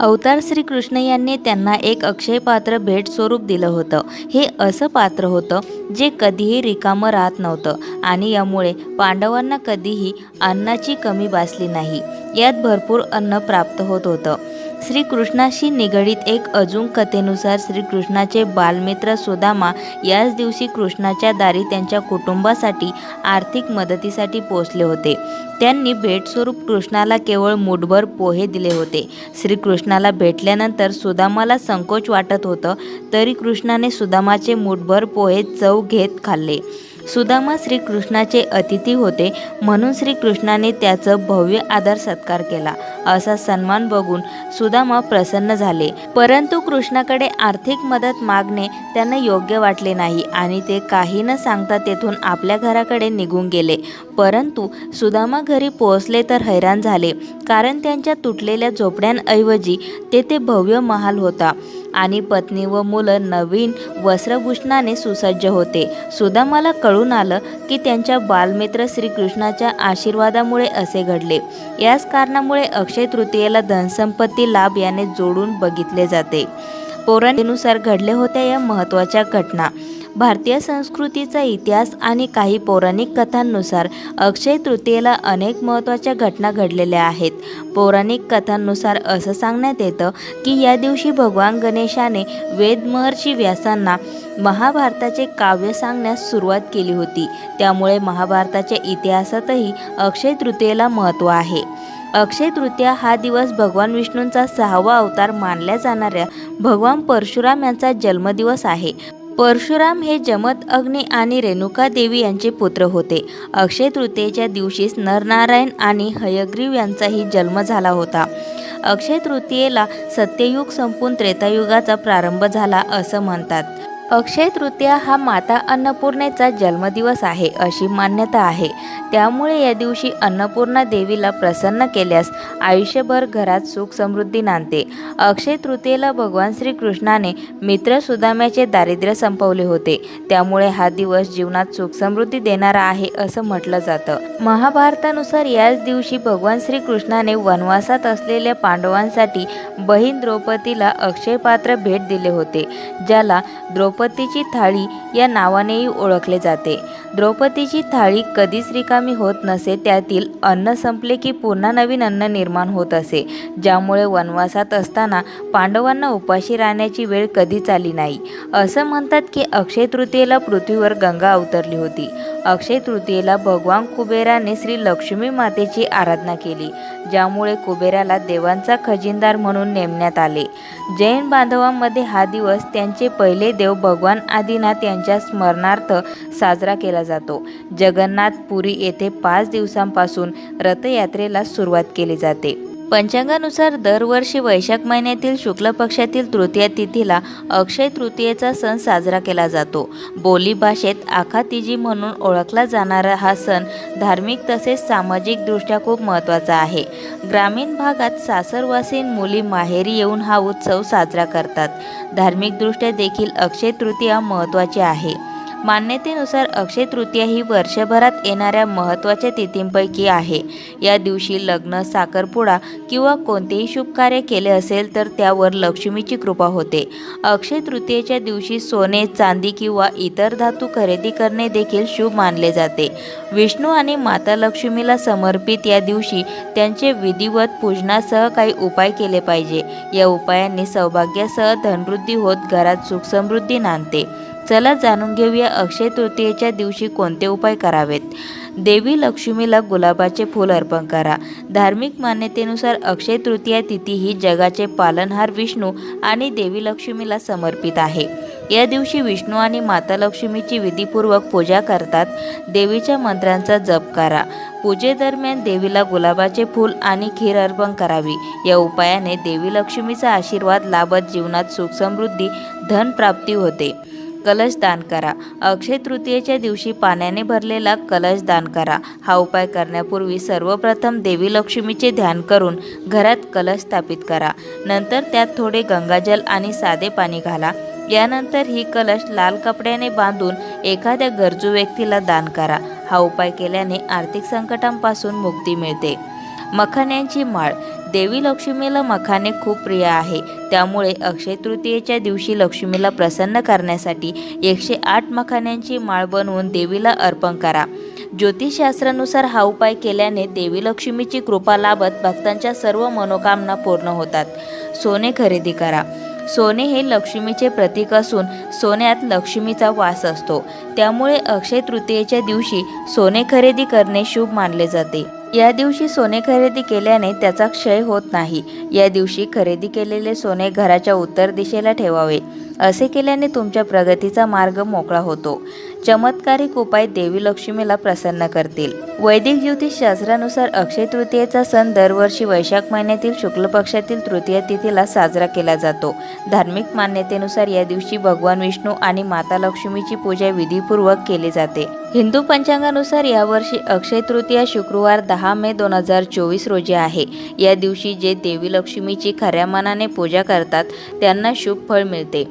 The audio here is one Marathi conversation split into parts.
अवतार श्रीकृष्ण यांनी त्यांना एक अक्षय पात्र भेट स्वरूप दिलं होतं. हे असं पात्र होतं जे कधीही रिकामं राहत नव्हतं आणि यामुळे पांडवांना कधीही अन्नाची कमी भासली नाही. यात भरपूर अन्न प्राप्त होत होतं. श्रीकृष्णाशी निगडीत एक अजून कथेनुसार श्रीकृष्णाचे बालमित्र सुदामा याच दिवशी कृष्णाच्या दारी त्यांच्या कुटुंबासाठी आर्थिक मदतीसाठी पोचले होते. त्यांनी भेटस्वरूप कृष्णाला केवळ मुठभर पोहे दिले होते. श्रीकृष्णाला भेटल्यानंतर सुदामाला संकोच वाटत होतं तरी कृष्णाने सुदामाचे मुठभर पोहे चव घेत खाल्ले. सुदामा श्रीकृष्णाचे अतिथी होते म्हणून श्रीकृष्णाने त्याचं भव्य आदर सत्कार केला. असा सन्मान बघून सुदामा प्रसन्न झाले. परंतु कृष्णाकडे आर्थिक मदत मागणे त्यांना योग्य वाटले नाही आणि ते काही न सांगता तेथून आपल्या घराकडे निघून गेले. परंतु सुदामा घरी पोहोचले तर हैराण झाले कारण त्यांच्या तुटलेल्या झोपड्यांऐवजी तेथे भव्य महाल होता. आणि पत्नी व मुलं नवीन वस्त्रभूषणाने सुसज्ज होते. सुदामाला कळून आलं की त्यांच्या बालमित्र श्रीकृष्णाच्या आशीर्वादामुळे असे घडले. याच कारणामुळे अक्षय तृतीयेला धनसंपत्ती लाभ याने जोडून बघितले जाते. पौराणीनुसार घडल्या होत्या या महत्त्वाच्या घटना. भारतीय संस्कृतीचा इतिहास आणि काही पौराणिक कथांनुसार अक्षय तृतीयेला अनेक महत्त्वाच्या घटना घडलेल्या आहेत. पौराणिक कथांनुसार असं सांगण्यात येतं की या दिवशी भगवान गणेशाने वेदमहर्षी व्यासांना महाभारताचे काव्य सांगण्यास सुरुवात केली होती. त्यामुळे महाभारताच्या इतिहासातही अक्षय तृतीयेला महत्त्व आहे. अक्षय तृतीया हा दिवस भगवान विष्णूंचा सहावा अवतार मानल्या जाणाऱ्या भगवान परशुराम यांचा जन्मदिवस आहे. परशुराम हे जमत अग्नी आणि रेणुका देवी यांचे पुत्र होते. अक्षय तृतीयेच्या दिवशीच नरनारायण आणि हयग्रीव यांचाही जन्म झाला होता. अक्षय तृतीयेला सत्ययुग संपून त्रेतायुगाचा प्रारंभ झाला असं म्हणतात. अक्षय तृतीया हा माता अन्नपूर्णेचा जन्मदिवस आहे अशी मान्यता आहे. त्यामुळे या दिवशी अन्नपूर्णा देवीला प्रसन्न केल्यास आयुष्यभर घरात सुख समृद्धी नांदते. अक्षय तृतीयेला भगवान श्रीकृष्णाने मित्र सुदाम्याचे दारिद्र्य संपवले होते. त्यामुळे हा दिवस जीवनात सुख समृद्धी देणारा आहे असं म्हटलं जातं. महाभारतानुसार याच दिवशी भगवान श्रीकृष्णाने वनवासात असलेल्या पांडवांसाठी बहीण द्रौपदीला अक्षय पात्र भेट दिले होते ज्याला गणपतीची थाळी या नावानेही ओळखले जाते. द्रौपदीची थाळी कधीच रिकामी होत नसे त्यातील अन्न संपले की पुन्हा नवीन अन्न निर्माण होत असे. ज्यामुळे वनवासात असताना पांडवांना उपाशी राहण्याची वेळ कधीच आली नाही. असं म्हणतात की अक्षय तृतीयेला पृथ्वीवर गंगा अवतरली होती. अक्षय तृतीयेला भगवान कुबेराने श्री लक्ष्मी मातेची आराधना केली ज्यामुळे कुबेराला देवांचा खजिनदार म्हणून नेमण्यात आले. जैन बांधवांमध्ये हा दिवस त्यांचे पहिले देव भगवान आदिनाथ यांच्या स्मरणार्थ साजरा केला जातो. जगन्नाथपुरी येथे पाच दिवसांपासून रथयात्रेला सुरुवात केली जाते. पंचांगानुसार दरवर्षी वैशाख महिन्यातील शुक्ल पक्षातील तृतीया तिथीला अक्षय तृतीयेचा सण साजरा केला जातो. बोली भाषेत आखातिजी म्हणून ओळखला जाणारा हा सण धार्मिक तसेच सामाजिकदृष्ट्या खूप महत्त्वाचा आहे. ग्रामीण भागात सासरवासीन मुली माहेरी येऊन हा उत्सव साजरा करतात. धार्मिकदृष्ट्या देखील अक्षय तृतीया महत्त्वाची आहे. मान्यतेनुसार अक्षय तृतीया ही वर्षभरात येणाऱ्या महत्त्वाच्या तिथींपैकी आहे. या दिवशी लग्न साखरपुडा किंवा कोणतेही शुभ कार्य केले असेल तर त्यावर लक्ष्मीची कृपा होते. अक्षय तृतीयेच्या दिवशी सोने चांदी किंवा इतर धातू खरेदी करणे देखील शुभ मानले जाते. विष्णू आणि माता लक्ष्मीला समर्पित या दिवशी त्यांचे विधिवत पूजनासह काही उपाय केले पाहिजे. या उपायांनी सौभाग्यासह धनवृद्धी होत घरात सुख समृद्धी नांदते. चला जाणून घेऊया अक्षय तृतीयेच्या दिवशी कोणते उपाय करावेत. देवी लक्ष्मीला गुलाबाचे फूल अर्पण करा. धार्मिक मान्यतेनुसार अक्षय तृतीया तिथी ही जगाचे पालनहार विष्णू आणि देवी लक्ष्मीला समर्पित आहे. या दिवशी विष्णू आणि माता लक्ष्मीची विधीपूर्वक पूजा करतात. देवीच्या मंत्रांचा जप करा. पूजेदरम्यान देवीला गुलाबाचे फूल आणि खीर अर्पण करावी. या उपायाने देवी लक्ष्मीचा आशीर्वाद लाभत जीवनात सुख समृद्धी धन प्राप्ती होते. कलश दान करा. अक्षय तृतीयेच्या दिवशी पाण्याने भरलेला कलश दान करा. हा उपाय करण्यापूर्वी सर्वप्रथम देवी लक्ष्मीचे ध्यान करून घरात कलश स्थापित करा. नंतर त्यात थोडे गंगाजल आणि साधे पाणी घाला. यानंतर ही कलश लाल कपड्याने बांधून एखाद्या गरजू व्यक्तीला दान करा. हा उपाय केल्याने आर्थिक संकटांपासून मुक्ती मिळते. मखाण्यांची माळ. देवी लक्ष्मीला मखाने खूप प्रिय आहे. त्यामुळे अक्षय तृतीयेच्या दिवशी लक्ष्मीला प्रसन्न करण्यासाठी एकशे आठ मखाण्यांची माळ बनवून देवीला अर्पण करा. ज्योतिषशास्त्रानुसार हा उपाय केल्याने देवी लक्ष्मीची कृपा लाभत भक्तांच्या सर्व मनोकामना पूर्ण होतात. सोने खरेदी करा. सोने हे लक्ष्मीचे प्रतीक असून सोन्यात लक्ष्मीचा वास असतो. त्यामुळे अक्षय तृतीयेच्या दिवशी सोने खरेदी करणे शुभ मानले जाते. या दिवशी सोने खरेदी केल्याने त्याचा क्षय होत नाही. या दिवशी खरेदी केलेले सोने घराच्या उत्तर दिशेला ठेवावे. असे केल्याने तुमच्या प्रगतीचा मार्ग मोकळा होतो. चमत्कारिक उपाय देवी लक्ष्मीला प्रसन्न करतील. वैदिक ज्योतिष शास्त्रानुसार अक्षय तृतीयेचा सण दरवर्षी वैशाख महिन्यातील शुक्ल पक्षातील तृतीय तिथीला साजरा केला जातो. धार्मिक मान्यतेनुसार या दिवशी भगवान विष्णू आणि माता लक्ष्मीची पूजा विधीपूर्वक केली जाते. हिंदू पंचांगानुसार यावर्षी अक्षय तृतीया शुक्रवार दहा मे दोन हजार चोवीस रोजी आहे. या दिवशी जे देवी लक्ष्मीची खऱ्या मनाने पूजा करतात त्यांना शुभ फळ मिळते.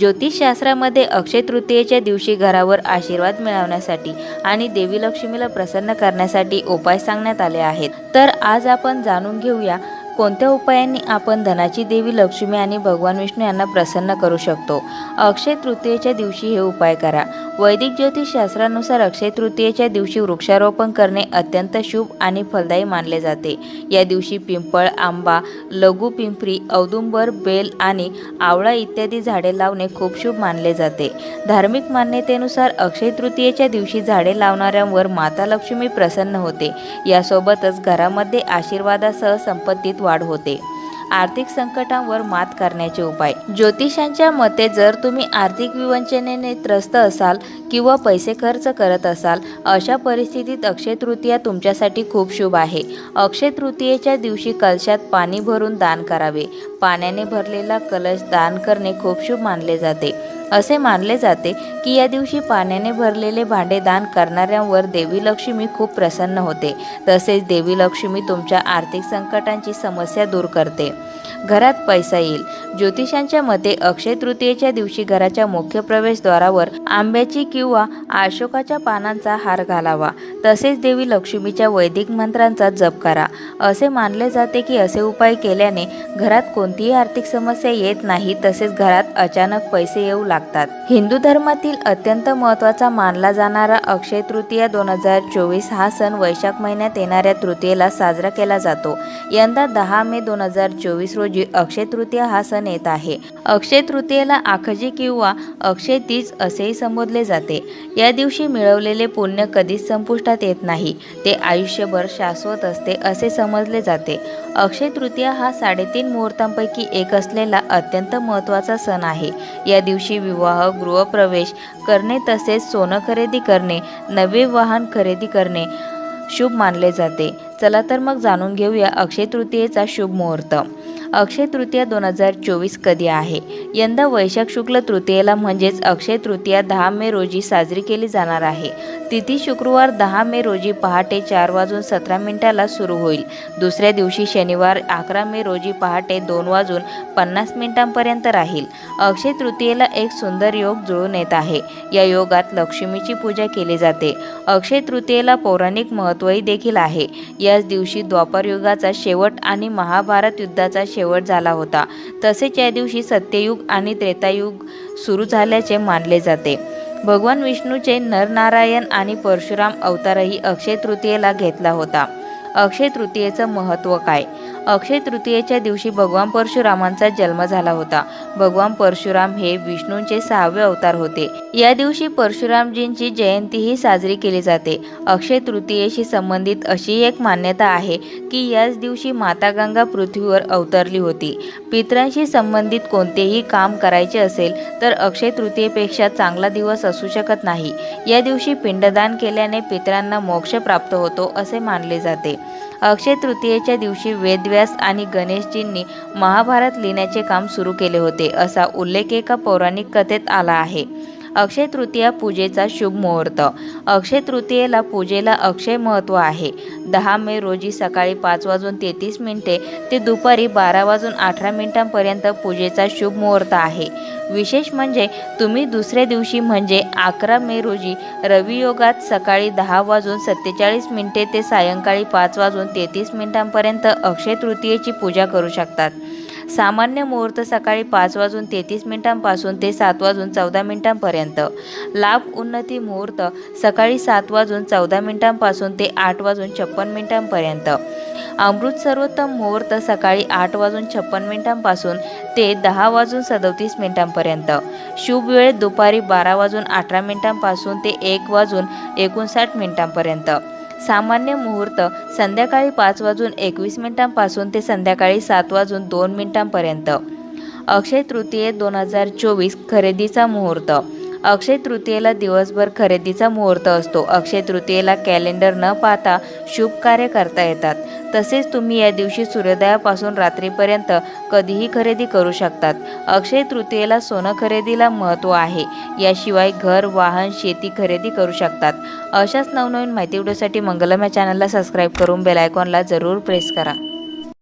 ज्योतिषशास्त्रामध्ये अक्षय तृतीयेच्या दिवशी घरावर आशीर्वाद मिळवण्यासाठी आणि देवी लक्ष्मीला प्रसन्न करण्यासाठी उपाय सांगण्यात आले आहेत. तर आज आपण जाणून घेऊया कोणत्या उपायांनी आपण धनाची देवी लक्ष्मी आणि भगवान विष्णू यांना प्रसन्न करू शकतो? अक्षय तृतीयेच्या दिवशी हे उपाय करा. वैदिक ज्योतिषशास्त्रानुसार अक्षय तृतीयेच्या दिवशी वृक्षारोपण करणे अत्यंत शुभ आणि फलदायी मानले जाते. या दिवशी पिंपळ आंबा लघु पिंपरी औदुंबर बेल आणि आवळा इत्यादी झाडे लावणे खूप शुभ मानले जाते. धार्मिक मान्यतेनुसार अक्षय तृतीयेच्या दिवशी झाडे लावणाऱ्यांवर माता लक्ष्मी प्रसन्न होते. यासोबतच घरामध्ये आशीर्वादासह संपत्तीत वाढ होते. आर्थिक संकटांवर मात करण्याचे उपाय. ज्योतिषांच्या मते जर तुम्ही आर्थिक विवंचनेने त्रस्त असाल किंवा पैसे खर्च करत असाल अशा परिस्थितीत अक्षय तृतीया तुमच्यासाठी खूप शुभ आहे. अक्षय तृतीयेच्या दिवशी कलशात पाणी भरून दान करावे. पाण्याने भरलेला कलश दान करणे खूप शुभ मानले जाते. असे मानले जाते की या दिवशी पाण्याने भरलेले भांडे दान करणाऱ्यांवर देवी लक्ष्मी खूप प्रसन्न होते. तसेच देवी लक्ष्मी तुमच्या आर्थिक संकटांची समस्या दूर करते. घरात पैसा येईल. ज्योतिषांच्या मते अक्षय तृतीयेच्या दिवशी घराच्या मुख्य प्रवेशद्वारावर आंब्याची किंवा अशोकाच्या पानांचा हार घालावा. तसेच देवी लक्ष्मीच्या वैदिक मंत्रांचा जप करा. असे मानले जाते की असे उपाय केल्याने घरात कोणतीही आर्थिक समस्या येत नाही तसेच घरात अचानक पैसे येऊ लागतात. हिंदू धर्मातील अत्यंत महत्त्वाचा मानला जाणारा अक्षय तृतीया दोन हजार चोवीस हा सण वैशाख महिन्यात येणाऱ्या तृतीयेला साजरा केला जातो. यंदा दहा मे दोन हजार चोवीस रोजी अक्षय तृतीया हा सण येत आहे. अक्षय तृतीयेला आखजी किंवा अक्षय तीज असेही संबोधले जाते. या दिवशी मिळवलेले पुण्य कधीच संपुष्टात येत नाही. ते आयुष्यभर शाश्वत असते असे समजले जाते. अक्षय तृतीया हा साडेतीन मुहूर्तांपैकी एक असलेला अत्यंत महत्त्वाचा सण आहे. या दिवशी विवाह गृहप्रवेश करणे तसेच सोनं खरेदी करणे नवे वाहन खरेदी करणे शुभ मानले जाते. चला तर मग जाणून घेऊया अक्षय तृतीयेचा शुभ मुहूर्त. अक्षय तृतीया दोन हजार चोवीस कधी आहे? यंदा वैशाख शुक्ल तृतीयेला म्हणजेच अक्षय तृतीया दहा मे रोजी साजरी केली जाणार आहे. तिथी शुक्रवार दहा मे रोजी पहाटे चार वाजून सतरा मिनिटाला सुरू होईल. दुसऱ्या दिवशी शनिवार अकरा मे रोजी पहाटे दोन वाजून पन्नास मिनिटांपर्यंत राहील. अक्षय तृतीयेला एक सुंदर योग जुळून येत आहे. या योगात लक्ष्मीची पूजा केली जाते. अक्षय तृतीयेला पौराणिक महत्त्वही देखील आहे. याच दिवशी द्वापर युगाचा शेवट आणि महाभारत युद्धाचा शेवट झाला होता. तसेच या दिवशी सत्ययुग आणि त्रेतायुग सुरू झाल्याचे मानले जाते. भगवान विष्णूचे नरनारायण आणि परशुराम अवतारही अक्षय तृतीयेला घेतला होता. अक्षय तृतीयेचं महत्त्व काय? अक्षय तृतीयेच्या दिवशी भगवान परशुरामांचा जन्म झाला होता. भगवान परशुराम हे विष्णूंचे सहावे अवतार होते. या दिवशी परशुरामजींची जयंतीही साजरी केली जाते. अक्षय तृतीयेशी संबंधित अशी एक मान्यता आहे की याच दिवशी माता गंगा पृथ्वीवर अवतरली होती. पित्रांशी संबंधित कोणतेही काम करायचे असेल तर अक्षय तृतीयेपेक्षा चांगला दिवस असू शकत नाही. या दिवशी पिंडदान केल्याने पितरांना मोक्ष प्राप्त होतो असे मानले जाते. अक्षय तृतीयेच्या दिवशी वेदव्यास आणि गणेशजींनी महाभारत लिहिण्याचे काम सुरू केले होते असा उल्लेख एका पौराणिक कथेत आला आहे. अक्षय तृतीया पूजेचा शुभ मुहूर्त. अक्षय तृतीयेला पूजेला अक्षय महत्त्व आहे. दहा मे रोजी सकाळी पाच वाजून तेहतीस मिनिटे ते दुपारी बारा वाजून अठरा मिनिटांपर्यंत पूजेचा शुभ मुहूर्त आहे. विशेष म्हणजे तुम्ही दुसऱ्या दिवशी म्हणजे अकरा मे रोजी रवियोगात सकाळी दहा वाजून सत्तेचाळीस मिनिटे ते सायंकाळी पाच वाजून तेहतीस मिनिटांपर्यंत अक्षय तृतीयेची पूजा करू शकतात. सामान्य मुहूर्त सकाळी पाच वाजून तेहतीस मिनिटांपासून ते सात वाजून चौदा मिनिटांपर्यंत. लाभ उन्नती मुहूर्त सकाळी सात वाजून चौदा मिनिटांपासून ते आठ वाजून छप्पन मिनिटांपर्यंत. अमृत सर्वोत्तम मुहूर्त सकाळी आठ वाजून छप्पन मिनिटांपासून ते दहा वाजून सदोतीस मिनिटांपर्यंत. शुभ वेळ दुपारी बारा वाजून अठरा मिनिटांपासून ते एक वाजून एकोणसाठ मिनिटांपर्यंत. सामान्य मुहूर्त संध्याकाळी पाच वाजून एकवीस मिनिटांपासून ते संध्याकाळी सात वाजून दोन मिनिटांपर्यंत. अक्षय तृतीये दोन हजार चोवीस खरेदीचा मुहूर्त. अक्षय तृतीयेला दिवसभर खरेदीचा मुहूर्त असतो. अक्षय तृतीयेला कॅलेंडर न पाहता शुभ कार्य करता येतात. तसेच तुम्ही या दिवशी सूर्योदयापासून रात्रीपर्यंत कधीही खरेदी करू शकतात. अक्षय तृतीयेला सोनं खरेदीला महत्त्व आहे. याशिवाय घर वाहन शेती खरेदी करू शकतात. अशाच नवनवीन माहिती व्हिडिओसाठी मंगलम या चॅनलला सबस्क्राईब करून बेल आयकॉनला जरूर प्रेस करा.